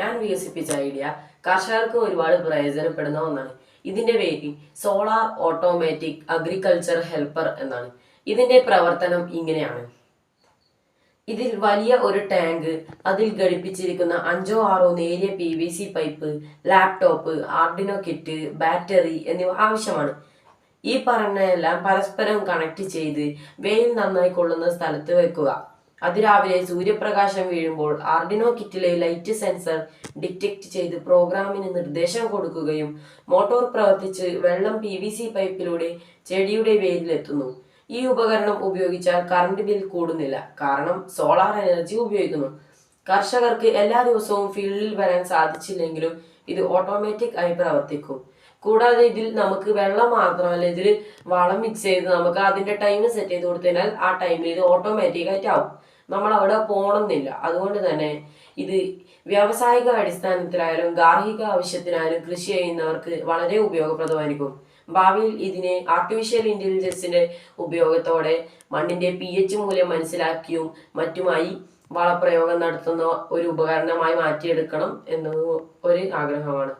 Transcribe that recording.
ഞാൻ വികസിപ്പിച്ച ഐഡിയ കർഷകർക്ക് ഒരുപാട് പ്രയോജനപ്പെടുന്ന ഒന്നാണ്. ഇതിന്റെ പേര് സോളാർ ഓട്ടോമാറ്റിക് അഗ്രികൾച്ചർ ഹെൽപ്പർ എന്നാണ്. ഇതിന്റെ പ്രവർത്തനം ഇങ്ങനെയാണ്. ഇതിൽ വലിയ ഒരു ടാങ്ക് അതിൽ ഘടിപ്പിച്ചിരിക്കുന്ന അഞ്ചോ ആറോ നേരിയ P V C pipe laptop Arduino kit battery എന്നിവ ആവശ്യമാണ്. ഈ പറഞ്ഞയെല്ലാം പരസ്പരം കണക്ട് ചെയ്ത് വെയിൽ നന്നായി കൊള്ളുന്ന സ്ഥലത്ത് വെക്കുക. അതിരാവിലെ സൂര്യപ്രകാശം വീഴുമ്പോൾ ആർഡിനോ കിറ്റിലെ ലൈറ്റ് സെൻസർ ഡിറ്റക്ട് ചെയ്ത് പ്രോഗ്രാമിന് നിർദ്ദേശം കൊടുക്കുകയും മോട്ടോർ പ്രവർത്തിച്ച് വെള്ളം പി വി സി പൈപ്പിലൂടെ ചെടിയുടെ വേരിലെത്തുന്നു. ഈ ഉപകരണം ഉപയോഗിച്ചാൽ കറണ്ട് ബിൽ കൂടുന്നില്ല. കാരണം സോളാർ എനർജി ഉപയോഗിക്കുന്നു. കർഷകർക്ക് എല്ലാ ദിവസവും ഫീൽഡിൽ വരാൻ സാധിച്ചില്ലെങ്കിലും ഇത് ഓട്ടോമാറ്റിക് ആയി പ്രവർത്തിക്കും. കൂടാതെ ഇതിൽ നമുക്ക് വെള്ളം മാത്രമല്ല ഇതിൽ വളം മിക്സ് ചെയ്ത് നമുക്ക് അതിന്റെ ടൈം സെറ്റ് ചെയ്ത് കൊടുത്തതിനാൽ ആ ടൈമിൽ ഇത് ഓട്ടോമാറ്റിക് ആയിട്ട് ആവും. നമ്മൾ അവിടെ പോകണമെന്നില്ല അതുകൊണ്ട് തന്നെ ഇത് വ്യാവസായിക അടിസ്ഥാനത്തിലായാലും ഗാർഹിക ആവശ്യത്തിനായാലും കൃഷി ചെയ്യുന്നവർക്ക് വളരെ ഉപയോഗപ്രദമായിരിക്കും. ഭാവിയിൽ ഇതിനെ ആർട്ടിഫിഷ്യൽ ഇന്റലിജൻസിന്റെ ഉപയോഗത്തോടെ മണ്ണിന്റെ പി എച്ച് മൂല്യം മനസ്സിലാക്കിയും മറ്റുമായി വളപ്രയോഗം നടത്തുന്ന ഒരു ഉപകരണമായി മാറ്റിയെടുക്കണം എന്നത് ഒരു ആഗ്രഹമാണ്.